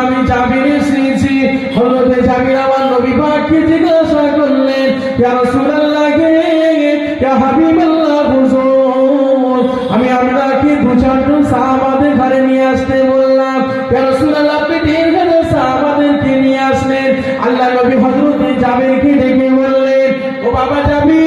আমি জাবির এসেছি। হযরতে নিয়ে আসতে বললাম, ইয়া রাসূলুল্লাহ, আপনি ঢের ঘরে নিয়ে আসলেন। আল্লাহ নবী হযরতে জাবিরকে ডেকে বললেন, ও বাবা জাবির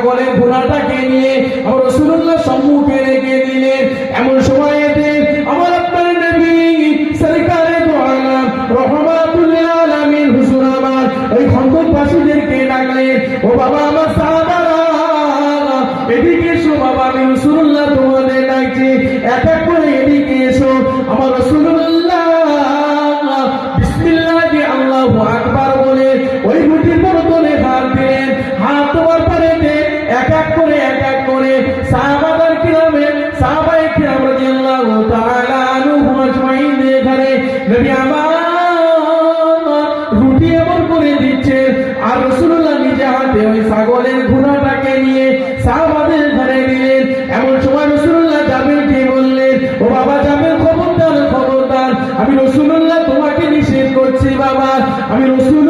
ছাগলের ঘোড়াটাকে নিয়ে আমার রাসূলুল্লাহ সম্মুখে রেখে দিলেন। এমন সময়েতে আমার আপনার নবী সরকারে দো আলম আলামিন হুজুর আমার ওই ডাকলেন, ও বাবা, আমার সাহাবারা, এদিকে এসো বাবা, আমি রসুল্লাহ তোমাদের ডাকছি, এক এক করে এদিকে এসো, আমার রসুল্লাহ রুটি এমন করে দিচ্ছে, আর রসুল্লাহ নিজে হাতে ওই ছাগলের ঘোড়াটাকে নিয়ে সাহাবাদের ঘরে দিলেন। এমন সময় রসুল্লাহ জাবিরকে বললেন, ও বাবা জাবির খবরদার খবরদার, আমি রসুল্লাহ তোমাকে নিষেধ করছি বাবা, আমি রসুল্লাহ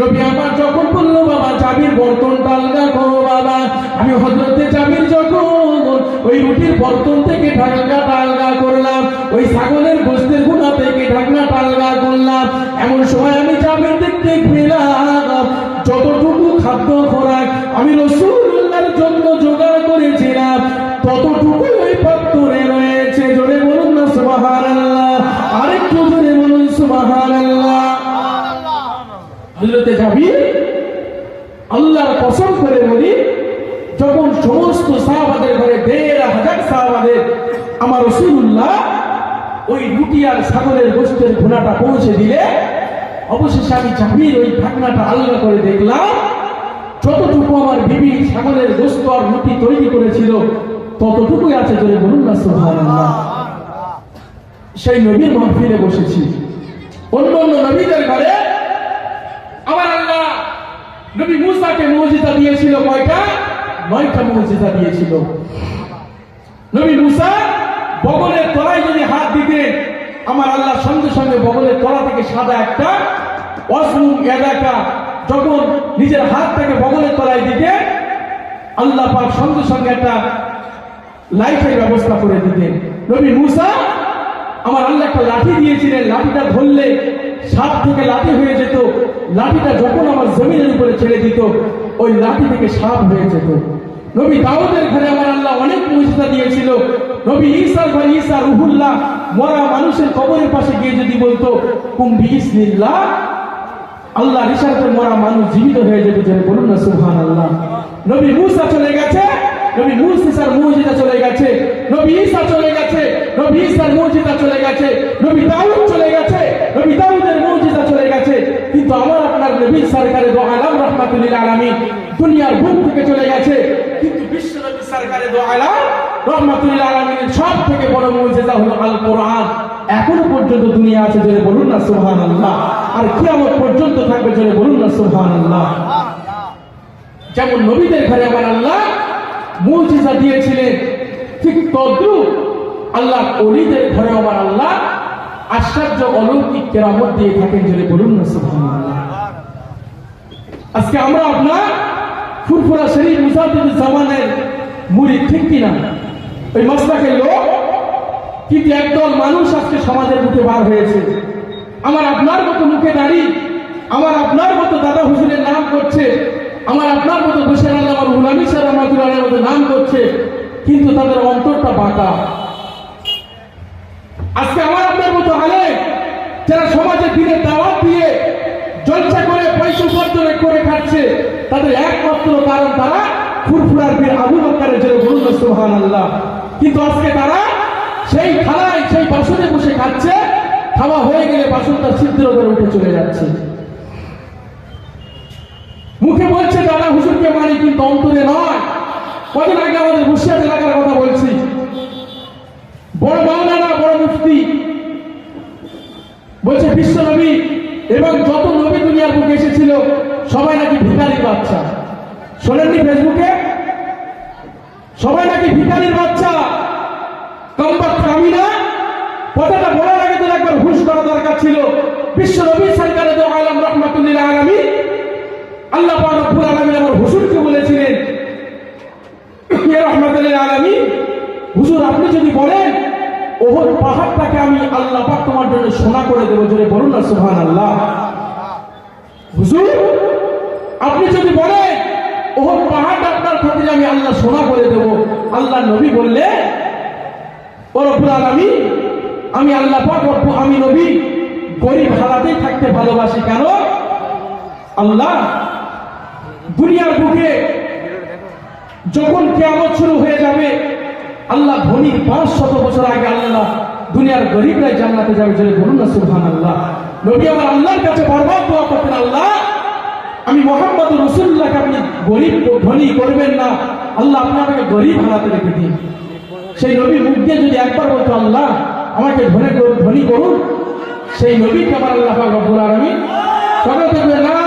নবী আমার যখন বলল, বাবা জাবির বর্তনটা আলাদা করো বাবা। আমি হযরতে জাবির যখন ওই রুটির বর্তন থেকে ঢাকনাটা আলগা করলাম, ওই ছাগলের গোস্তের গুণা থেকে ঢাকনাটা আলগা করলাম, এমন সময় আমি জাবির দেখতে পেলাম যতটুকু খাদ্য খোরাক আমি রসুল্লাহর জন্য জোগাড় করেছিলাম ততটুকু যাবি? আল্লাহর কসম করে বলি, যখন সমস্ত সাহাবাদের ঘরে দেড় হাজার সাহাবাদের, আমার রসুল্লাহ ওই ঘোড়াটা পৌঁছে দিলে, অবশেষে আমি জাবির ওই ঢাকনাটা আলগা করে দেখলাম, যতটুকু আমার বিবি ছাগলের গোস্ত আর রুটি তৈরি করেছিল, ততটুকুই আছে যদি বলুন না, সুবহানাল্লাহ। সেই নবীর মাহফিলে বসেছি। অন্য অন্য নবীদের ঘরে নবী মুসাকে মৌজিদা দিয়েছিল কয়টা? নয়টা মৌজিদা দিয়েছিল। নবী মুসা বগলের তলায় যদি হাত দিতেন, আমার আল্লাহ সঙ্গে সঙ্গে বগলের তলা থেকে সাদা একটা অসুম এলাকা যখন নিজের হাতটাকে বগলের তলায় দিতে আল্লাহ পাক সঙ্গে সঙ্গে একটা লাইফের ব্যবস্থা করে দিতেন। নবী মুসা আমার আল্লাহ একটা লাঠি দিয়েছিলেন, লাঠিটা ধরলে সাপ থেকে লাঠি হয়ে যেত। লাঠিটা যখন আমার জমিনের উপরে ছেড়ে দিত, ওই লাঠি থেকে সাপ হয়ে যেত। নবী দাউদের ঘরে আমার আল্লাহ অনেক মুজিজা দিয়েছিল। নবী ঈসার ঘরে ঈসা রুহুল্লাহ মরা মানুষের কবরের পাশে গিয়ে যদি বলতো, কুম বিইসনিল্লাহ আল্লাহ রিসাতে মরা মানুষ জীবিত হয়ে যেতে চাই বলুন না সুবহান আল্লাহ নবী মুসা চলে গেছে, নবী মুসার মুজিজা চলে গেছে, নবী ঈসা চলে গেছে, নবী ঈসার মুজিজা চলে গেছে, নবী দাউদ চলে গেছে, নবী দাউদের মুজিজা চলে গেছে কিন্তু আমার আপনার নবী সরকারে দো আলম রহমাতুল্লিল আলামিন দুনিয়ার বুক থেকে চলে গেছে। কিন্তু বিশ্ব নবী সরকারে দো আলম রহমাতুল্লিল আলামিনের সব থেকে বড় মুজিজা হলো আল কোরআন এখনও পর্যন্ত দুনিয়া আছে জেনে বলুন না সুবহানাল্লাহ। আর কিয়ামত পর্যন্ত থাকবে জেনে বলুন না সুবহানাল্লাহ। যেমন নবীদের ঘরে আমার আল্লাহ মুজিজা দিয়েছিলেন, ঠিক তদ্রুপ আল্লাহ অলিদের ঘরে আমার আল্লাহ আশ্চর্য অলৌকিক কেরামত দিয়ে থাকেন জেনে বলুন না সুবহানাল্লাহ। আজকে আমরা আপনার ফুরফুরা শরীফ মুসাফির জামানের মুড়ি ঠিক কিনা? ওই মাসলাকের লোক, কিন্তু একদল মানুষ আজকে সমাজের মুখে বার হয়েছে। আমার আপনার মতো মুখে দাঁড়ি, আমার আপনার মতো দাদা হুসেনের নাম করছে, আমার আপনার মতো বসের আল্লাহ, আমার হুলামি রহমাতুল্লাহের মতো নাম করছে, কিন্তু তাদের অন্তরটা বাঁকা। আজকে আমার আপনার মতো আলে যারা সমাজে দিনের দাওয়াত দিয়ে জলসা উপার্জন করে খাচ্ছে। তাদের একমাত্র কারণ তারা ফুরফুরার বীর আবু বকরের জন্য বলুন সুবহান আল্লাহ কিন্তু আজকে তারা সেই খালায় সেই বাসনে বসে খাচ্ছে, খাওয়া হয়ে গেলে বাসনটা ছিদ্র করে উঠে চলে যাচ্ছে। মুখে বলছে, দাদা, হুজুরকে মানি, কিন্তু অন্তরে নয়। কদিন আগে আমাদের মুর্শিয়াদ এলাকার কথা বলছি বড় মাওলানা বড় মুফতি বলছে বিশ্ব নবী এবং যত নবী দুনিয়ার এসেছিল সবাই নাকি ভিখারির বাচ্চা। শোনেননি ফেসবুকে? সবাই নাকি ভিখারির বাচ্চা? কম্বাত কামিনা কথাটা বলার আগে তো একবার হুশ করা দরকার ছিল। বিশ্ব নবী সরকারে তো আলম রহমাতুল্লিল আলমী আল্লাহ রব্বুল আলামিন আমার হুজুরকে বলেছিলেন রহমাতুল্লিল আপনি যদি বলেন, ওহর পাহাড়টাকে আমি আল্লাহ পাক তোমার জন্য সোনা করে দেবো বলুন না সুবহানাল্লাহ। হুজুর আপনি যদি বলেন ওহর পাহাড়টা আপনার খাতিরে আমি আল্লাহ সোনা করে দেব। আল্লাহ নবী বললে, ও রব্বুল আলামিন, আমি আল্লাহ পাক আমি নবী, গরিব হালাতেই থাকতে ভালোবাসি কেন? আল্লাহ দুনিয়ার বুকে যখন কেমন শুরু হয়ে যাবে, আল্লাহ ধনী পাঁচ শত বছর আগে আল্লাহ দুনিয়ার গরিবরাই জান্নাতে যাবে যদি বলুন না সুবহান আল্লাহ নবী আমার আল্লাহর কাছে বরবাদ দোয়া করতেন, আল্লাহ, আমি মোহাম্মদ রসুল্লাহকে আপনি গরিব ধনী করবেন না, আল্লাহ আপনি আমাকে গরিব হারাতে রেখে দিন সেই নবী মুখ দিয়ে যদি একবার বলতো, আল্লাহ, আমাকে ধনী ধনী করুন, সেই নবীকে আমার আল্লাহ রব্বুল আলামিন সকল না